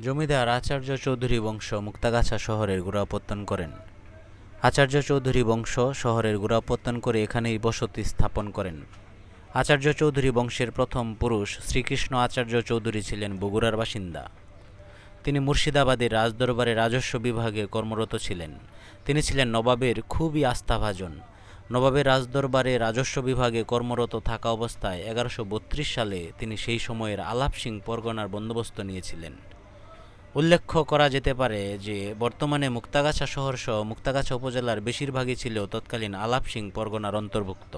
জমিদার আচার্য চৌধুরী বংশ মুক্তাগাছা শহরের গোড়াপত্তন করেন। আচার্য চৌধুরী বংশ শহরের গোড়াপত্তন করে এখানেই বসতি স্থাপন করেন। আচার্য চৌধুরী বংশের প্রথম পুরুষ শ্রীকৃষ্ণ আচার্য চৌধুরী ছিলেন বগুড়ার বাসিন্দা। তিনি মুর্শিদাবাদের রাজদরবারে রাজস্ব বিভাগে কর্মরত ছিলেন। তিনি ছিলেন নবাবের খুবই আস্থাভাজন। নবাবের রাজদরবারে রাজস্ব বিভাগে কর্মরত থাকা অবস্থায় এগারোশো সালে তিনি সেই সময়ের আলাপ সিং পরগনার বন্দোবস্ত নিয়েছিলেন। উল্লেখ্য করা যেতে পারে যে, বর্তমানে মুক্তাগাছা শহরসহ মুক্তাগাছা উপজেলার বেশিরভাগই ছিল তৎকালীন আলাপ সিং পরগনার অন্তর্ভুক্ত।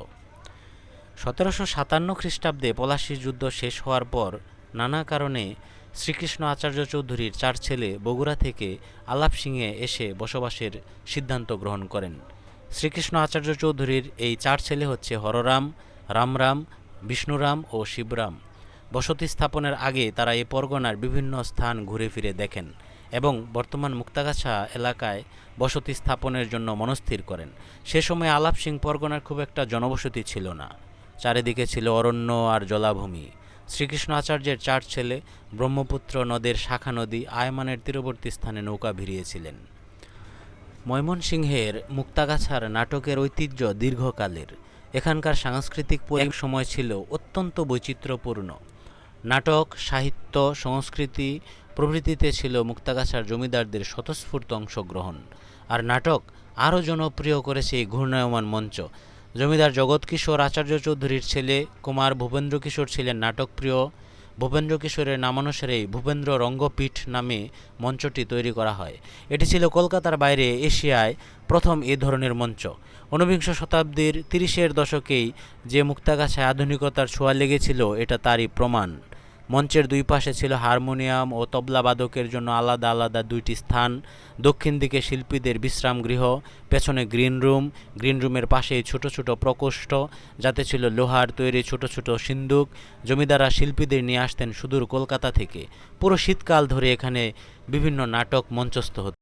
সতেরোশো সাতান্ন খ্রিস্টাব্দে পলাশির যুদ্ধ শেষ হওয়ার পর নানা কারণে শ্রীকৃষ্ণ আচার্য চৌধুরীর চার ছেলে বগুড়া থেকে আলাপ সিংয়ে এসে বসবাসের সিদ্ধান্ত গ্রহণ করেন। শ্রীকৃষ্ণ আচার্য চৌধুরীর এই চার ছেলে হচ্ছে হররাম, রামরাম, বিষ্ণুরাম ও শিবরাম। বসতি স্থাপনের আগে তারা এই পরগনার বিভিন্ন স্থান ঘুরে ফিরে দেখেন এবং বর্তমান মুক্তাগাছা এলাকায় বসতি স্থাপনের জন্য মনস্থির করেন। সে সময় আলাপ সিং পরগনার খুব একটা জনবসতি ছিল না। চারিদিকে ছিল অরণ্য আর জলাভূমি। শ্রীকৃষ্ণ আচার্যের চার ছেলে ব্রহ্মপুত্র নদের শাখা নদী আয়মানের তীরবর্তী স্থানে নৌকা ভিড়িয়েছিলেন। ময়মনসিংহের মুক্তাগাছার নাটকের ঐতিহ্য দীর্ঘকালের। এখানকার সাংস্কৃতিক পরিবেশ সময় ছিল অত্যন্ত বৈচিত্র্যপূর্ণ। নাটক, সাহিত্য, সংস্কৃতি প্রভৃতিতে ছিল মুক্তাগাছার জমিদারদের স্বতঃস্ফূর্ত অংশগ্রহণ। আর নাটক আরও জনপ্রিয় করেছে এই ঘূর্ণায়মান মঞ্চ। জমিদার জগৎ কিশোর আচার্য চৌধুরীর ছেলে কুমার ভূপেন্দ্র কিশোর ছিলেন নাটকপ্রিয়। ভূপেন্দ্র কিশোরের নামানুসারেই ভূপেন্দ্র রঙ্গপীঠ নামে মঞ্চটি তৈরি করা হয়। এটি ছিল কলকাতার বাইরে এশিয়ায় প্রথম এ ধরনের মঞ্চ। ঊনবিংশ শতাব্দীর তিরিশের দশকেই যে মুক্তাগাছায় আধুনিকতার ছোঁয়া লেগেছিল, এটা তারই প্রমাণ। মঞ্চের দুই পাশে ছিল হারমোনিয়াম ও তবলা বাদকের জন্য আলাদা আলাদা দুইটি স্থান। দক্ষিণ দিকে শিল্পীদের বিশ্রাম গৃহ, পেছনে গ্রিন রুম। গ্রিন রুমের পাশে ছোট ছোট প্রকোষ্ঠ, যাতে ছিল লোহার তৈরি ছোট ছোট সিন্দুক। জমিদারা শিল্পীদের নিয়ে আসতেন সুদূর কলকাতা থেকে। পুরো শীতকাল ধরে এখানে বিভিন্ন নাটক মঞ্চস্থ হতো।